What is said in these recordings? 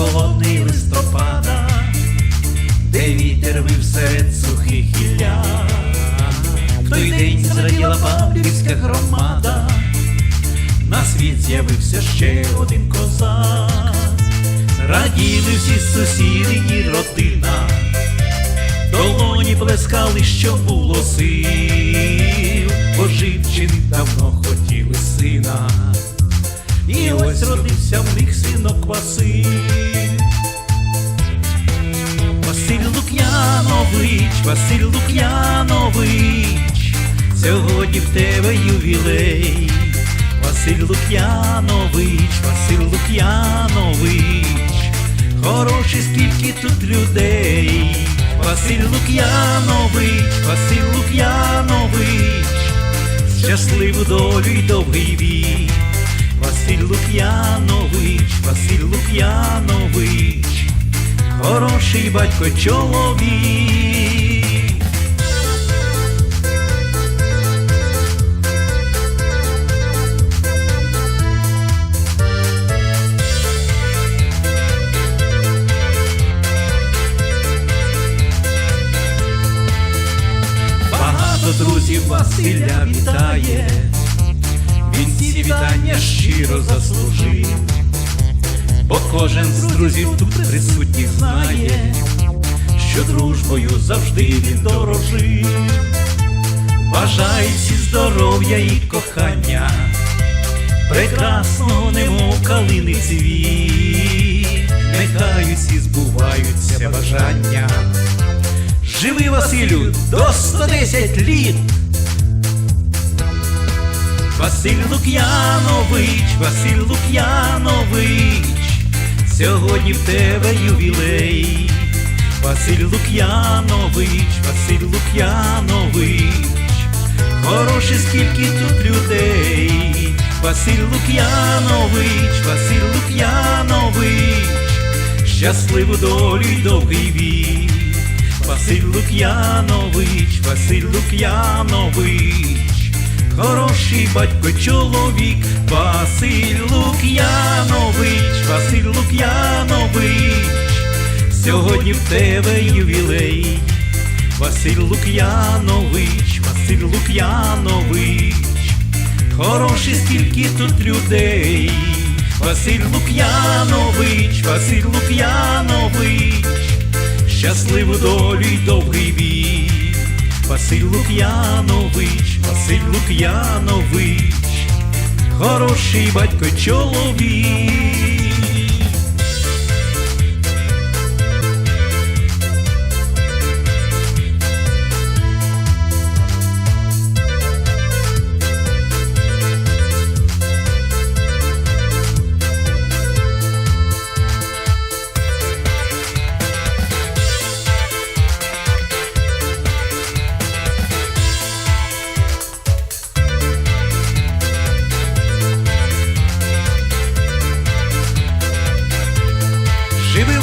холодний листопада, де вітер вив серед сухих гілля. В той день зраділа Павлівська громада, на світ з'явився ще один козак, раділи всі сусіди і родина, долоні плескали, що було сил, бо живчини давно хотіли сина. І ось родився в них синок Василь. Василь Лук'янович, Василь Лук'янович, сьогодні в тебе ювілей. Василь Лук'янович, Василь Лук'янович, хороший скільки тут людей. Василь Лук'янович, Василь Лук'янович, щасливу долю й довгий вік. Василь Лук'янович, Василь Лук'янович, хороший батько чоловік. Багато друзів Василя вітає, щиро заслужив, бо кожен з друзів тут присутніх знає, що дружбою завжди він дорожив. Бажаю всі здоров'я і кохання, прекрасного немов калини цвіт, нехай усі збуваються бажання. Живи, Василю, до 110 літ. Василь Лук'янович, Василь Лук'янович, сьогодні в тебе ювілей. Василь Лук'янович, Василь Лук'янович, хороше скільки тут людей. Василь Лук'янович, Василь Лук'янович, щасливу долю й довгий вік. Василь Лук'янович, Василь Лук'янович, хороший батько чоловік, Василь Лук'янович, Василь Лук'янович, сьогодні в тебе ювілей. Василь Лук'янович, Василь Лук'янович, хороший скільки тут людей. Василь Лук'янович, Василь Лук'янович, щасливу долю й довгий вік. Василь Лук'янович, Лук'янович, хороший батько чоловік.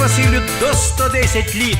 Живи, Василю, до 110 літ.